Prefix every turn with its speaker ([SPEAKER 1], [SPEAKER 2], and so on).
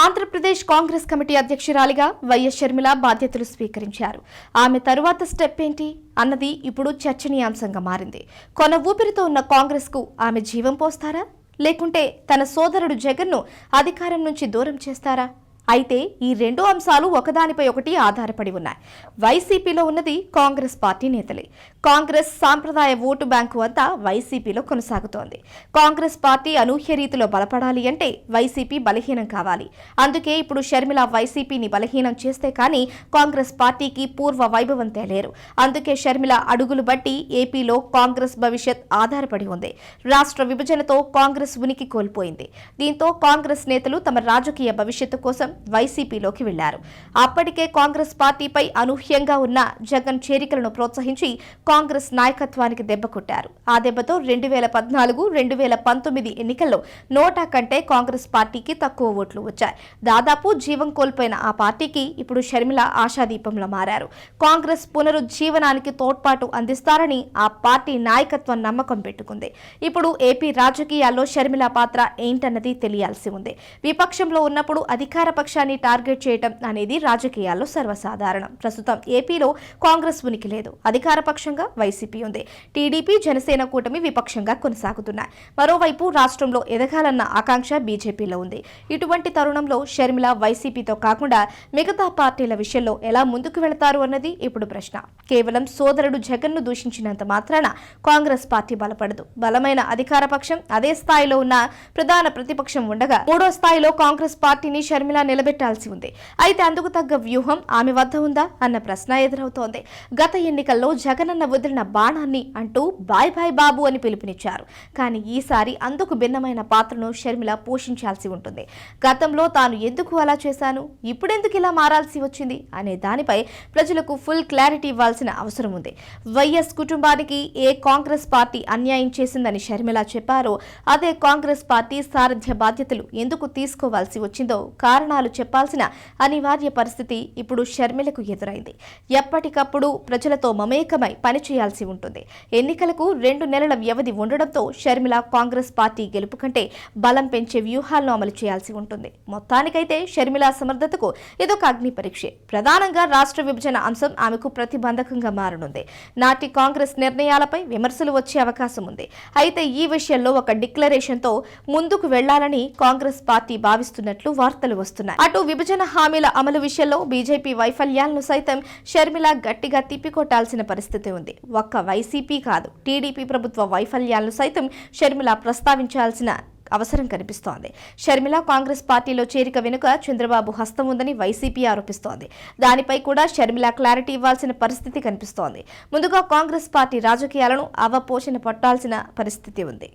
[SPEAKER 1] Andhra Pradesh Congress committee అధ్యక్షురాలిగా YS Sharmila బాధ్యతలు స్వీకరించారు. ఆమె తరువాత స్టెప్ ఏంటి? అన్నది ఇప్పుడు చర్చనీయాంశంగా మారింది. కొన ఊపిరితో ఉన్న కాంగ్రెస్కు ఆమె జీవం పోస్తారా? లేకుంటే తన సోదరుడు జగన్ను అధికారం నుంచి దూరం చేస్తారా? అయితే ఈ రెండు అంశాలు ఒకదానిపై ఒకటి ఆధారపడి ఉన్నాయి. వైసీపీలో ఉన్నది కాంగ్రెస్ పార్టీ నేతలే. కాంగ్రెస్ సాంప్రదాయ ఓటు బ్యాంకు అంతా వైసీపీలో కొనసాగుతోంది. కాంగ్రెస్ పార్టీ అనూహ్య రీతిలో బలపడాలి అంటే వైసీపీ బలహీనం కావాలి. అందుకే ఇప్పుడు షర్మిల వైసీపీని బలహీనం చేస్తే కానీ కాంగ్రెస్ పార్టీకి పూర్వ వైభవం తేలేరు. అందుకే షర్మిల అడుగులు బట్టి ఏపీలో కాంగ్రెస్ భవిష్యత్ ఆధారపడి ఉంది. రాష్ట్ర విభజనతో కాంగ్రెస్ ఉనికి కోల్పోయింది. దీంతో కాంగ్రెస్ నేతలు తమ రాజకీయ భవిష్యత్తు కోసం వైసీపీలోకి వెళ్ళారు. అప్పటికే కాంగ్రెస్ పార్టీపై అనూహ్యంగా ఉన్న జగన్ చేరికలను ప్రోత్సహించి కాంగ్రెస్ నాయకత్వానికి దెబ్బ కొట్టారు. ఆ దెబ్బతో రెండు వేల పద్నాలుగు రెండు వేల పంతొమ్మిది ఎన్నికల్లో నోటా కంటే కాంగ్రెస్ పార్టీకి తక్కువ ఓట్లు వచ్చాయి. దాదాపు జీవం కోల్పోయిన ఆ పార్టీకి ఇప్పుడు షర్మిల ఆశాదీపంలో మారారు. కాంగ్రెస్ పునరుజ్జీవనానికి తోడ్పాటు అందిస్తారని ఆ పార్టీ నాయకత్వం నమ్మకం పెట్టుకుంది. ఇప్పుడు ఏపీ రాజకీయాల్లో షర్మిల పాత్ర ఏంటన్నది తెలియాల్సి ఉంది. విపక్షంలో ఉన్నప్పుడు అధికార ప్రతిపక్షాన్ని టార్గెట్ చేయటం అనేది రాజకీయాల్లో సర్వసాధారణం. ప్రస్తుతం ఏపీలో కాంగ్రెస్ ఉనికి లేదు. అధికార పక్షంగా వైసీపీ ఉంది. టీడీపీ జనసేన కూటమి విపక్షంగా కొనసాగుతున్నాయి. మరోవైపు రాష్ట్రంలో ఎదగాలన్న ఆకాంక్ష బీజేపీలో ఉంది. ఇటువంటి తరుణంలో షర్మిల వైసీపీతో కాకుండా మిగతా పార్టీల విషయంలో ఎలా ముందుకు వెళతారు అన్నది ఇప్పుడు ప్రశ్న. కేవలం సోదరుడు జగన్ను దూషించినంత మాత్రాన కాంగ్రెస్ పార్టీ బలపడదు. బలమైన అధికార పక్షం అదే స్థాయిలో ఉన్న ప్రధాన ప్రతిపక్షం ఉండగా మూడో స్థాయిలో కాంగ్రెస్ పార్టీని షర్మిల నిలబెట్టాల్సి ఉంది. అయితే అందుకు తగ్గ వ్యూహం ఆమె వద్ద ఉందా అన్న ప్రశ్న ఎదురవుతోంది. గత ఎన్నికల్లో జగనన్న వదిలిన బాణాన్ని అంటూ బాయ్ బాయ్ బాబు అని పిలుపునిచ్చారు. కానీ ఈసారి అందుకు భిన్నమైన పాత్రను షర్మిల పోషించాల్సి ఉంటుంది. గతంలో తాను ఎందుకు అలా చేశాను? ఇప్పుడెందుకు ఇలా మారాల్సి వచ్చింది? అనే దానిపై ప్రజలకు ఫుల్ క్లారిటీ ఇవ్వాల్సిన అవసరం ఉంది. వైఎస్ కుటుంబానికి ఏ కాంగ్రెస్ పార్టీ అన్యాయం చేసిందని షర్మిల చెప్పారో అదే కాంగ్రెస్ పార్టీ సారథ్య బాధ్యతలు ఎందుకు తీసుకోవాల్సి వచ్చిందో కారణాలు చెప్పాల్సిన అనివార్య పరిస్థితి ఇప్పుడు షర్మిలకు ఎదురైంది. ఎప్పటికప్పుడు ప్రజలతో మమేకమై పనిచేయాల్సి ఉంటుంది. ఎన్నికలకు రెండు నెలల వ్యవధి ఉండడంతో షర్మిల కాంగ్రెస్ పార్టీ గెలుపు కంటే బలం పెంచే వ్యూహాలను అమలు చేయాల్సి ఉంటుంది. మొత్తానికైతే షర్మిల సమర్థతకు ఇదొక అగ్ని పరీక్ష. ప్రధానంగా రాష్ట్ర విభజన అంశం ఆమెకు ప్రతిబంధకంగా మారనుంది. నాటి కాంగ్రెస్ నిర్ణయాలపై విమర్శలు వచ్చే అవకాశం ఉంది. అయితే ఈ విషయంలో ఒక డిక్లరేషన్తో ముందుకు వెళ్ళాలని కాంగ్రెస్ పార్టీ భావిస్తున్నట్లు వార్తలు వస్తున్నాయి. అటు విభజన హామీల అమలు విషయంలో బీజేపీ వైఫల్యాలను సైతం షర్మిల గట్టిగా తిప్పికొట్టాల్సిన పరిస్థితి ఉంది. ఒక్క వైసీపీ కాదు టీడీపీ ప్రభుత్వ వైఫల్యాలను సైతం షర్మిల ప్రస్తావించాల్సిన అవసరం కనిపిస్తోంది. షర్మిల కాంగ్రెస్ పార్టీలో చేరిక వెనుక చంద్రబాబు హస్తం ఉందని వైసీపీ ఆరోపిస్తోంది. దానిపై కూడా షర్మిల క్లారిటీ ఇవ్వాల్సిన పరిస్థితి కనిపిస్తోంది. ముందుగా కాంగ్రెస్ పార్టీ రాజకీయాలను అవపోషణ పట్టాల్సిన పరిస్థితి ఉంది.